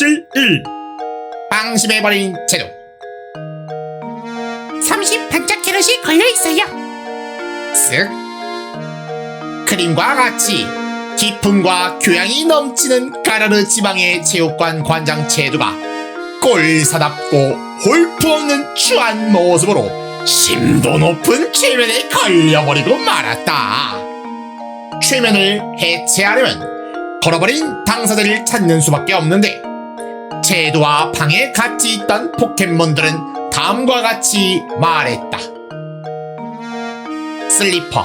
삽질 1 방심해버린 제도. 30 반짝 캐럿이 걸려 있어요. 쓱. 크림과 같이 기품과 교양이 넘치는 까르르 지방의 체육관 관장 제도가 꼴사납고 홀품없는 추한 모습으로 심도 높은 최면에 걸려버리고 말았다. 최면을 해체하려면 걸어버린 당사자를 찾는 수밖에 없는데 제도와 방에 같이 있던 포켓몬들은 다음과 같이 말했다. 슬리퍼.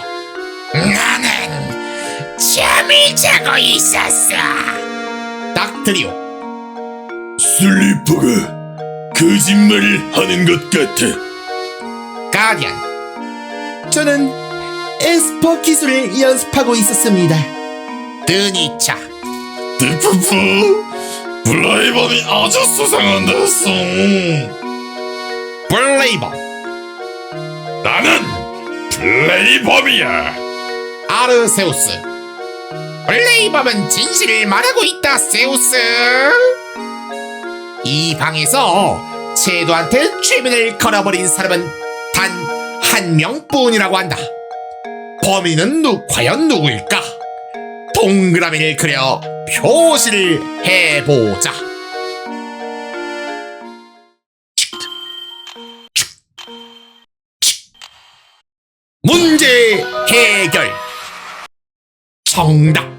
나는 잠이 자고 있었어. 닥트리오. 슬리퍼가 거짓말을 하는 것 같아. 가디안 저는 에스퍼 기술을 연습하고 있었습니다. 드니차 드푸푸 블라이번이 아주 수상한다 했어 블레이버 나는 플레이범이야. 아르세우스. 블레이버는 진실을 말하고 있다 세우스. 이 방에서 제도한테 최면을 걸어버린 사람은 단 한 명뿐이라고 한다. 범인은 누, 과연 누구일까? 동그라미를 그려 표시를 해보자. 문제 해결. 정답.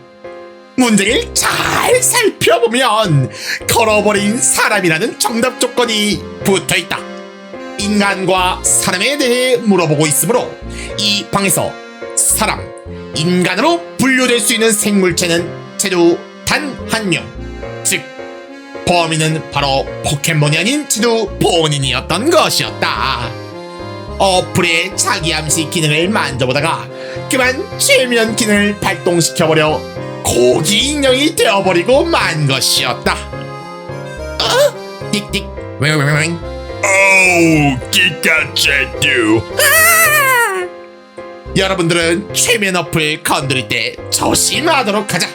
문제를 잘 살펴보면 걸어버린 사람이라는 정답 조건이 붙어 있다. 인간과 사람에 대해 물어보고 있으므로 이 방에서 사람, 인간으로 분류될 수 있는 생물체는 제도 단 한 명. 즉, 범인은 바로 포켓몬이 아닌 지도 본인이었던 것이었다. 어플의 자기 암시 기능을 만져보다가 그만 최면 기능을 발동시켜버려 고기 인형이 되어버리고 만 것이었다. 어? 띡띡 웽웽웽 오우 기카체듀 여러분들은 최면 어플 건드릴 때 조심하도록 하자.